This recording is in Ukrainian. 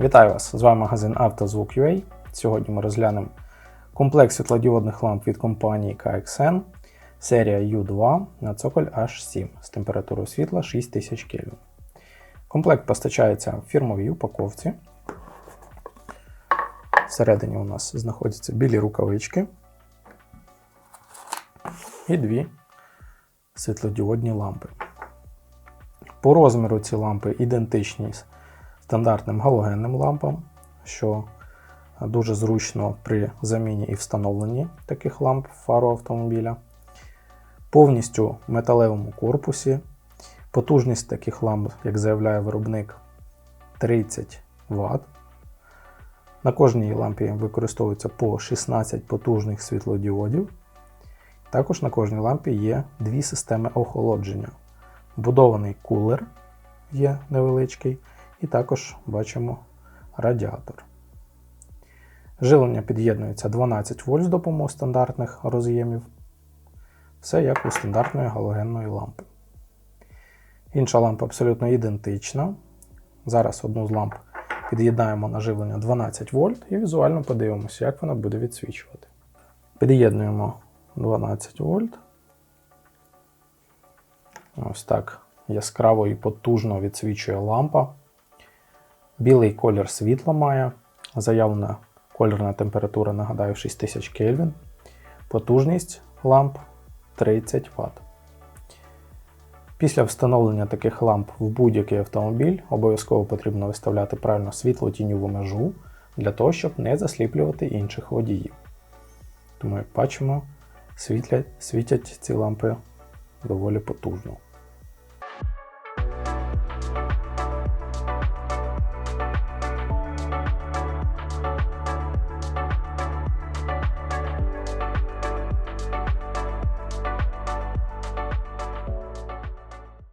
Вітаю вас! З вами магазин «Автозвук.UA». Сьогодні ми розглянемо комплект світлодіодних ламп від компанії KXN, серія U2 на цоколь H7 з температурою світла 6000 Кельвін. Комплект постачається в фірмовій упаковці. Всередині у нас знаходяться білі рукавички і дві світлодіодні лампи. По розміру ці лампи ідентичні стандартним галогенним лампам, що дуже зручно при заміні і встановленні таких ламп фару автомобіля. Повністю металевому корпусі. Потужність таких ламп, як заявляє виробник, 30 Вт. На кожній лампі використовується по 16 потужних світлодіодів. Також на кожній лампі є дві системи охолодження. Будований кулер є невеличкий, і також бачимо радіатор. Живлення під'єднується 12 вольт з допомогою стандартних роз'ємів. Все як у стандартної галогенної лампи. Інша лампа абсолютно ідентична. Зараз одну з ламп під'єднаємо на живлення 12 вольт і візуально подивимося, як вона буде відсвічувати. Під'єднуємо 12 вольт. Ось так яскраво і потужно відсвічує лампа. Білий колір світла має. Заявлена кольорна температура, нагадаю, 6000 Кельвін. Потужність ламп 30 Вт. Після встановлення таких ламп в будь-який автомобіль обов'язково потрібно виставляти правильно світло-тіньову межу для того, щоб не засліплювати інших водіїв. Тому, як бачимо, світлять, світять ці лампи доволі потужно.